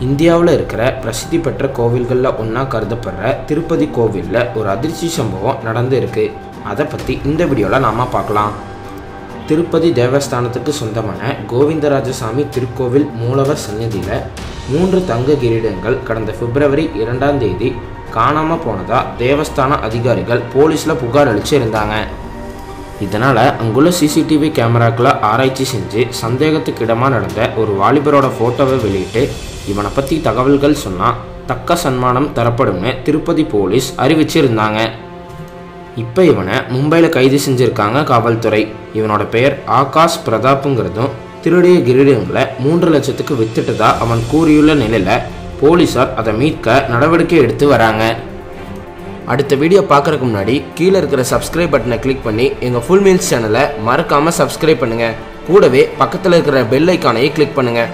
இந்தியாவில் இருக்கிற பிரசித்தி பெற்ற கோவில்களில் ஒன்றா கருதப்படுற திருப்பதி கோவிலில் ஒரு அதிர்ச்சி சம்பவம் நடந்து இருக்கு. அதை பற்றி இந்த வீடியோவில் நாம் பார்க்கலாம் திருப்பதி தேவஸ்தானத்துக்கு சொந்தமான கோவிந்தராஜசாமி திருக்கோவில் மூலவர் சந்நிதியில் மூன்று தங்க கிரீடங்கள் கடந்த பிப்ரவரி இரண்டாம் தேதி காணாமல் போனதாக தேவஸ்தான அதிகாரிகள் போலீஸில் புகார் அளித்து இருந்தாங்க இதனால் அங்குள்ள சிசிடிவி கேமராக்களை ஆராய்ச்சி செஞ்சு சந்தேகத்துக்கு இடமாக நடந்த ஒரு வாலிபரோட ஃபோட்டோவை வெளியிட்டு இவனை பற்றி தகவல்கள் சொன்னால் தக்க சன்மானம் தரப்படும்னு திருப்பதி போலீஸ் அறிவிச்சிருந்தாங்க. இப்போ இவனை மும்பையில் கைது செஞ்சுருக்காங்க காவல்துறை. இவனோட பெயர் ஆகாஷ் பிரதாப்புங்கிறதும் திருடிய கிரீடங்களை மூன்று லட்சத்துக்கு வித்துட்டதா அவன் கூறியுள்ள நிலையில் போலீஸார் அதை மீட்க நடவடிக்கை எடுத்து வராங்க. அடுத்த வீடியோ பார்க்குறதுக்கு முன்னாடி கீழே இருக்கிற சப்ஸ்கிரைப் பட்டனை கிளிக் பண்ணி எங்கள் ஃபுல் மீல்ஸ் சேனலை மறக்காமல் சப்ஸ்கிரைப் பண்ணுங்கள் கூடவே பக்கத்தில் இருக்கிற பெல் ஐக்கானையும் கிளிக் பண்ணுங்கள்